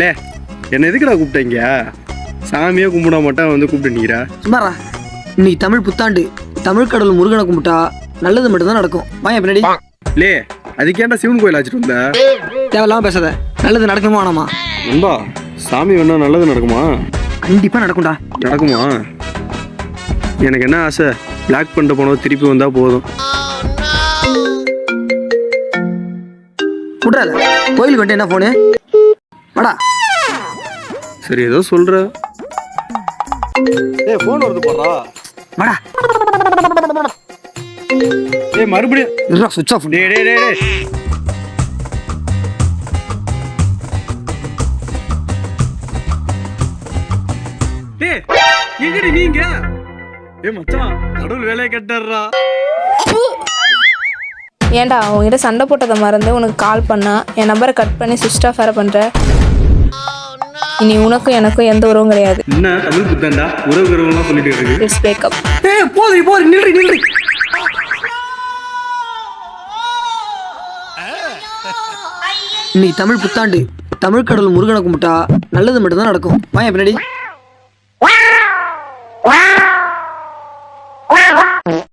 லே என்ன எதுக்குடா கூப்பிட்டீங்க? சாமியே கும்பிட மாட்டேன் வந்து கூப்பிட்டு நிற்கிறா சும்மாரா இன்னைக்கு தமிழ் புத்தாண்டு தமிழ் கடவுள் முருகனை கும்பிட்டா நல்லது மட்டும்தான் நடக்கும். வாங்க பின்னாடி. லே அதுக்கேண்டா சிவன் கோயில் ஆச்சுட்டு வந்த? தேவையில்லாம பேசாத. நல்லது நடக்குமா வேணாமா நண்பா சாமி வேணா நல்லது நடக்குமா? கண்டிப்பா நடக்கும்டா. நடக்குமா? எனக்கு என்ன ஆசை? பிளாக் பண்ணிட்டு போனோம் திருப்பி வந்தா போதும். விட்றாத. கோயிலுக்கு வந்துட்டு என்ன ஃபோனு வாடா சரி ஏதோ சொல்ற. ஏய் ஃபோன் வருது போடுறா. வாடா. ஏய் மறுபடியும். இருடா சுவிட்ச் ஆஃப் டேய் டேய் டேய் டேய். எங்கடி நீங்க? ஏய் மச்சான் கடவுள் வேலையை கட்டாடுறா ஏன்டா உங்ககிட்ட சண்டை போட்டதை மறந்து உனக்கு கால் பண்ணா? என் நம்பரை கட் பண்ணி சுவிச் ஆஃப் வேற பண்ற? இனி உனக்கும் எனக்கும் எந்த உறவும் கிடையாது. என்ன? தமிழ் புத்தாண்டா உறவு உறவுலாம் சொல்லிட்டு இருக்கு இட்ஸ் பேக்கப் ஏய் போதும் போதும் நில்றி நில்றி. இன்னைக்கு தமிழ் புத்தாண்டு தமிழ் கடவுள் முருகனை கும்பிட்டா நல்லது மட்டும்தான் நடக்கும். வாங்க பின்னாடி.